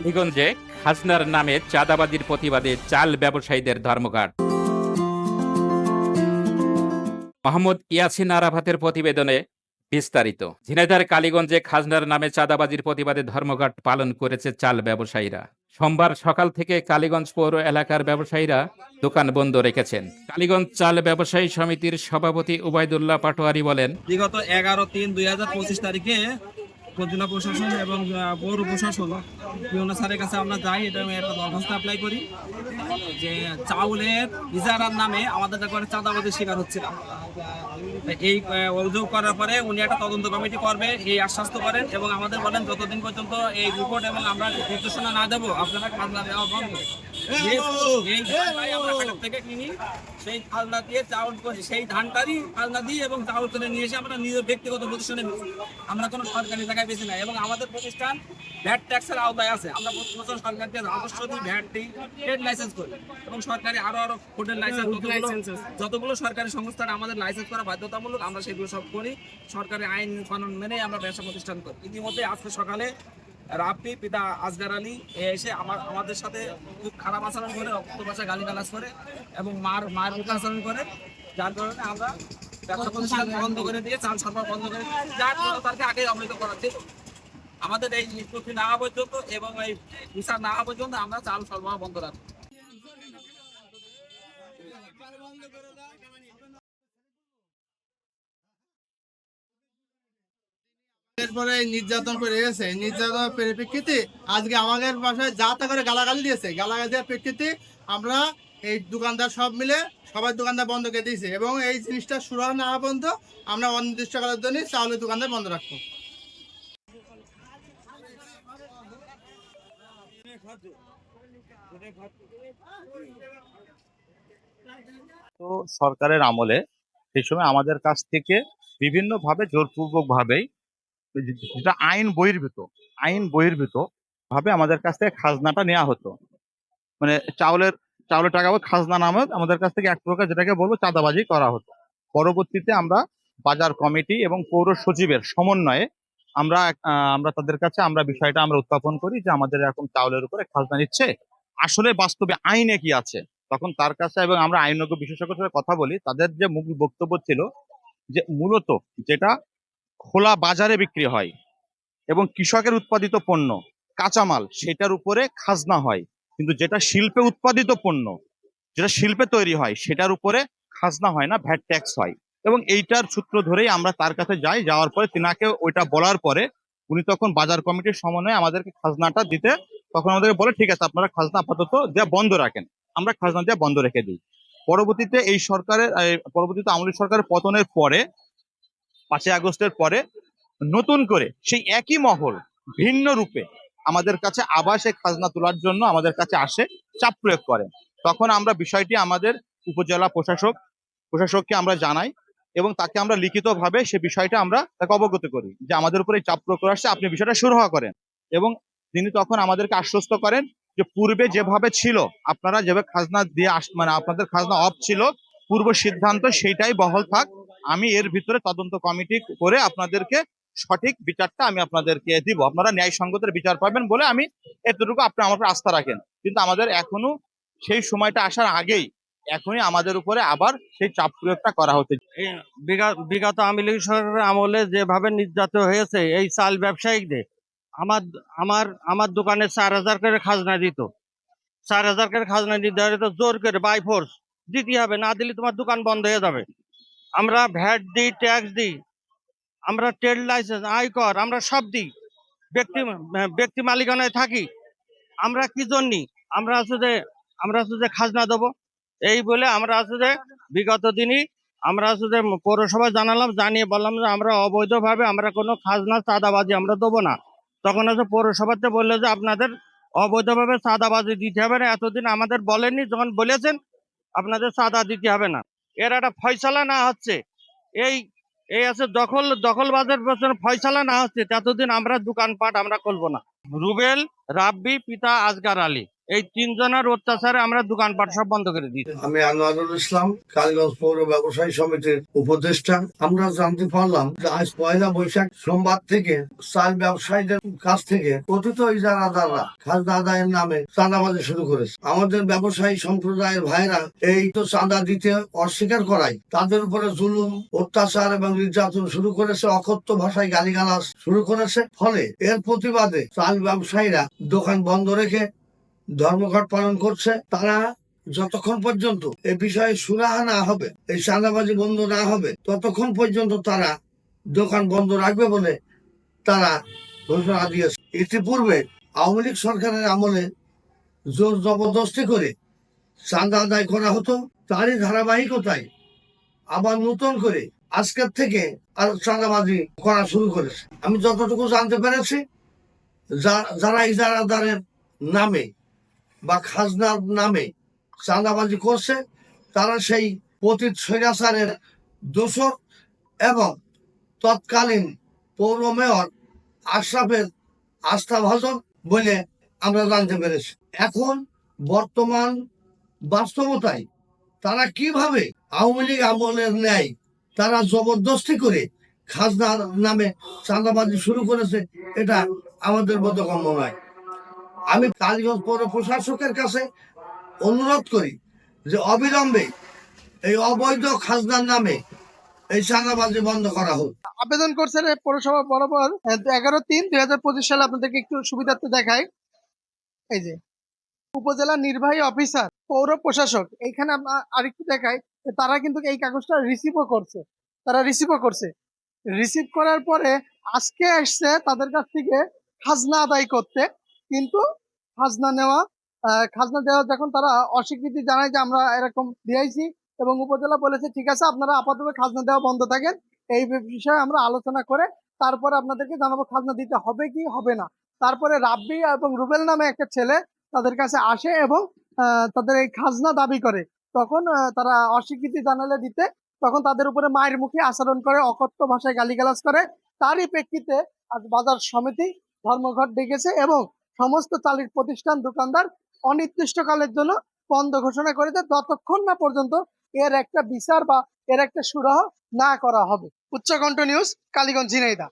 কালীগঞ্জে খাজনার নামে চাঁদাবাজির প্রতিবাদে চাল ব্যবসায়ীদের ধর্মঘট। মোহাম্মদ ইয়াসিন আরাফাতের প্রতিবেদনে বিস্তারিত। ঝিনাইদহের কালীগঞ্জে খাজনার নামে চাঁদাবাজির প্রতিবাদে ধর্মঘট পালন করেছে চাল ব্যবসায়ীরা। সোমবার সকাল থেকে কালীগঞ্জ পৌর এলাকার ব্যবসায়ীরা দোকান বন্ধ রেখেছেন। কালীগঞ্জ চাল ব্যবসায়ী সমিতির সভাপতি উবাইদুল্লাহ পাটোয়ারি বলেন, বিগত এগারো তিন দুই তারিখে উপজেলা প্রশাসন এবং পৌর প্রশাসন, বিভিন্ন স্যারের কাছে আমরা যাই, এটা একটা দরখাস্ত অ্যাপ্লাই করি। যে চাউলের ইজারার নামে আমাদের একবারে চাঁদাবাদের শিকার হচ্ছিলাম। এই অভিযোগ করার পরে উনি একটা তদন্ত কমিটি করবে, এই আশ্বাস্ত করেন এবং আমাদের বলেন যতদিন পর্যন্ত এই রিপোর্ট এবং আমরা নির্দেশনা না দেবো, আপনারা খাজনা দেওয়া বন্ধ। সেই খাজনা দিয়ে চাউল করে সেই ধানটারই খাজনা দিই এবং চাউল করে নিয়ে এসে আমরা নিজের ব্যক্তিগত প্রতিষ্ঠানে আমরা কোনো সরকারি জায়গায় বেশি না এবং আমাদের প্রতিষ্ঠান ভ্যাট ট্যাক্সের আওতায় আছে। আমরা প্রতি বছর সরকার দিয়ে রাজস্ব দিই ভ্যাট দিই ট্রেড লাইসেন্স করি এবং সরকারি আরও আরও ফুডের লাইসেন্স যতগুলো সরকারি সংস্থান আমাদের লাইসেন্স করা বাধ্যতামূলক আমরা সেগুলো সব করি। সরকারি আইন কানুন মেনে আমরা ব্যবসা প্রতিষ্ঠান করি। ইতিমধ্যে আজকে সকালে রাপি পিতা আজগার আলী, এ এসে আমার, আমাদের সাথে খুব খারাপ আচরণ করে রক্ত ভাষা গালি গালাজ করে এবং মার মার মুখে আচরণ করে, যার কারণে আমরা ব্যবসা প্রতিষ্ঠান বন্ধ করে দিয়ে, চাল সরবরাহ বন্ধ করে যার জন্য তাকে আগে অবহিত করা ছিল আমাদের এই নিষ্পত্তি না হওয়া পর্যন্ত এবং এই বিচার না হওয়া পর্যন্ত আমরা চাল সরবরাহ বন্ধ রাখব। এরপরে নির্যাতন করে গেছে নির্যাতনের পরিপ্রেক্ষিতে আজকে আমাদের বাসায় যা তা করে গালাগালি দিয়েছে। গালাগালি দেওয়ার প্রেক্ষিতে আমরা এই দোকানদার সব মিলে সবার দোকানদার বন্ধ করে দিয়েছে এবং এই জিনিসটা শুরু না হওয়া পর্যন্ত আমরা অনির্দিষ্টকালের জন্য চাউলের দোকানদার বন্ধ রাখব। তো সরকারের আমলে সেই সময় আমাদের কাছ থেকে বিভিন্নভাবে জোরপূর্বক ভাবেই যেটা আইন বহির্ভূত আইন বহির্ভূত ভাবে আমাদের কাছ থেকে খাজনাটা নেওয়া হতো। মানে চাউলের চাউলের টাকা খাজনা নামে আমাদের কাছ থেকে এক প্রকার যেটাকে বলব চাঁদাবাজি করা হতো। পরবর্তীতে আমরা বাজার কমিটি এবং পৌর সচিবের সমন্বয়ে আমরা আমরা তাদের কাছে আমরা বিষয়টা আমরা উত্থাপন করি যে আমাদের এখন চাউলের উপরে খাজনা নিচ্ছে আসলে বাস্তবে আইনে কি আছে? তখন তার কাছে এবং আমরা আইনজ্ঞ বিশেষজ্ঞের সাথে কথা বলি, তাদের যে মূল বক্তব্য ছিল যে মূলত যেটা খোলা বাজারে বিক্রি হয় এবং কৃষকের উৎপাদিত পণ্য, কাঁচামাল সেটার উপরে খাজনা হয়। কিন্তু যেটা শিল্পে উৎপাদিত পণ্য, যেটা শিল্পে তৈরি হয়, সেটার উপরে খাজনা হয় না ভ্যাট ট্যাক্স হয়। এবং এইটার সূত্র ধরেই আমরা তার কাছে যাই, যাওয়ার পরে তিনাকে ওইটা বলার পরে উনি তখন বাজার কমিটির সমন্বয়ে আমাদেরকে খাজনাটা দিতে তখন আমাদেরকে বলে, ঠিক আছে, আপনারা খাজনা আপাতত দেওয়া বন্ধ রাখেন। আমরা খাজনা দেওয়া বন্ধ রেখে দিই। পরবর্তীতে এই সরকারের পরবর্তীতে আমলি সরকারের পতনের পরে পাঁচই আগস্টের পরে নতুন করে সেই একই মহল ভিন্ন রূপে আমাদের কাছে আবার সেই খাজনা তোলার জন্য আমাদের কাছে আসে চাপ প্রয়োগ করে। তখন আমরা বিষয়টি আমাদের উপজেলা প্রশাসক, প্রশাসককে আমরা জানাই এবং তাকে আমরা লিখিতভাবে সে বিষয়টা আমরা তাকে অবগত করি যে আমাদের উপরে চাপ প্রয়োগ করে আসছে, আপনি বিষয়টা সুরাহা করেন। এবং তিনি তখন আমাদেরকে আশ্বস্ত করেন যে পূর্বে যেভাবে ছিল, আপনারা যেভাবে খাজনা দিয়ে আস মানে আপনাদের খাজনা অফ ছিল, পূর্ব সিদ্ধান্ত সেইটাই বহল থাক। আমি এর ভিতরে তদন্ত কমিটি করে আপনাদেরকে সঠিক বিচারটা আমি আপনাদেরকে দিব। আপনারা ন্যায়সঙ্গতের বিচার পাবেন বলে আমি এতটুকু আপনি আমার আস্থা রাখেন। কিন্তু আমাদের এখনও সেই সময়টা আসার আগেই এখনই আমাদের উপরে আবার সেই চাপ প্রয়োগটা করা হতে বিগত আওয়ামী লীগ সরকারের আমলে যেভাবে নির্যাতিত হয়েছে, এই চাল ব্যবসায়িকদের আমার আমার আমার দোকানে চার হাজার করে খাজনা দিত। চার হাজার করে খাজনা নির্ধারিত জোর করে বাই ফোর্স দিতে হবে, না দিলে তোমার দোকান বন্ধ হয়ে যাবে। আমরা ভ্যাট দিই, ট্যাক্স দিই। আমরা ট্রেড লাইসেন্স আয়কর আমরা সব দিই। ব্যক্তি ব্যক্তি মালিকানায় থাকি। আমরা কি জন্যি? আমরা আসলে আমরা আসলে খাজনা দেবো। এই বলে আমরা আসলে বিগত দিনই আমরা আসলে পৌরসভা জানালাম, জানিয়ে বললাম যে আমরা অবৈধভাবে আমরা কোনো খাজনা, চাঁদাবাজি আমরা দেবো না। তখন হচ্ছে পৌরসভাতে বলল যে আপনাদের অবৈধভাবে চাঁদাবাজি দিতে হবে না। এতদিন আমাদের বলেননি, যখন বলেছেন আপনাদের চাঁদা দিতে হবে না। এর একটা ফয়সালা না হচ্ছে। এই এই আছে দখল, দখলবাজের পেছনে ফয়সালা না হচ্ছে ততদিন আমরা দোকানপাট আমরা করব না। রুবেল, রাব্বি, পিতা আজগার আলী। এই তিনজনের অত্যাচারে আমরা দোকানপাট সব বন্ধ করে দিই আমি আনোয়ারুল ইসলাম, কালীগঞ্জ পৌর ব্যবসায়ী সমিতির উপদেষ্টা। আমরা জানতে পারলাম যে আজ পয়লা বৈশাখ সোমবার থেকে চাল ব্যবসায়ীদের কাছ থেকে কথিত ইজারাদাররা খাজনা আদায়ের নামে চাঁদাবাজি শুরু করেছে। আমাদের ব্যবসায়ী সম্প্রদায়ের ভাইরা এই তো চাঁদা দিতে অস্বীকার করায়। তাদের উপরে জুলুম, অত্যাচার এবং নির্যাতন শুরু করেছে, অকথ্য ভাষায় গালিগালাজ শুরু করেছে। ফলে এর প্রতিবাদে চাল ব্যবসায়ীরা দোকান বন্ধ রেখে ধর্মঘট পালন করছে, তারা যতক্ষণ পর্যন্ত এ বিষয়ে সুরাহা না হবে, এই চাঁদাবাজি বন্ধ না হবে, ততক্ষণ পর্যন্ত তারা দোকান বন্ধ রাখবে বলে তারা ঘোষণা দিয়েছে। ইতিপূর্বে আওয়ামী লীগ সরকারের আমলে জোর জবরদস্তি করে চাঁদা আদায় করা হতো, তারই ধারাবাহিকতায় আবার নতুন করে আজকের থেকে আর চাঁদাবাজি করা শুরু করেছে। আমি যতটুকু জানতে পেরেছি যারা ইজারাদারের নামে বা খাজনার নামে চাঁদাবাজি করছে, তারা সেই পতীত স্বৈরাচারের দোষর এবং তৎকালীন পৌর মেয়র আশরাফের আস্থাভাজন বলে আমরা জানতে পেরেছি। এখন বর্তমান বাস্তবতায় তারা কীভাবে আওয়ামী লীগ আমলের ন্যায় তারা জবরদস্তি করে খাজনার নামে চাঁদাবাজি শুরু করেছে, এটা আমাদের বোধগম্য নয় আমি কালীগঞ্জ পৌর প্রশাসকের কাছে অনুরোধ করি যে অবিলম্বে এই অবৈধ খাজনার নামে এই চাঁদাবাজি বন্ধ করা হোক। আবেদন করছেন পৌরসভা বরাবর এগারো তিন, দুই হাজার পঁচিশ সালে আপনাদেরকে একটু সুবিধার্থে দেখাই। এই যে, উপজেলা নির্বাহী অফিসার, পৌর প্রশাসক, এইখানে আরেকটু দেখাই যে তারা কিন্তু এই কাগজটা রিসিভও করছে। তারা রিসিভও করছে। রিসিভ করার পরে আজকে আসছে তাদের কাছ থেকে খাজনা আদায় করতে। কিন্তু খাজনা নেওয়া খাজনা দেওয়া যখন তারা অস্বীকৃতি জানায় যে আমরা এরকম দিয়েছি এবং উপজেলা বলেছে, ঠিক আছে, আপনারা আপাতত খাজনা দেওয়া বন্ধ থাকেন। এই বিষয়ে আমরা আলোচনা করে তারপরে আপনাদেরকে জানাব খাজনা দিতে হবে কি হবে না। তারপরে রাব্বি এবং রুবেল নামে একটা ছেলে তাদের কাছে আসে এবং তাদের এই খাজনা দাবি করে। তখন তারা অস্বীকৃতি জানালে দিতে, তখন তাদের উপরে মায়ের মুখে আচরণ করে, অকথ্য ভাষায় গালিগালাজ করে। তারই প্রেক্ষিতে আজ বাজার সমিতি ধর্মঘট ডেকেছে এবং সমস্ত চালির প্রতিষ্ঠান দোকানদার অনির্দিষ্টকালের জন্য বন্ধ ঘোষণা করেছে। ততক্ষণ না পর্যন্ত এর একটা বিচার বা এর একটা সুরাহ না করা হবে। উচ্চকণ্ঠ নিউজ, কালীগঞ্জ ঝিনাইদা।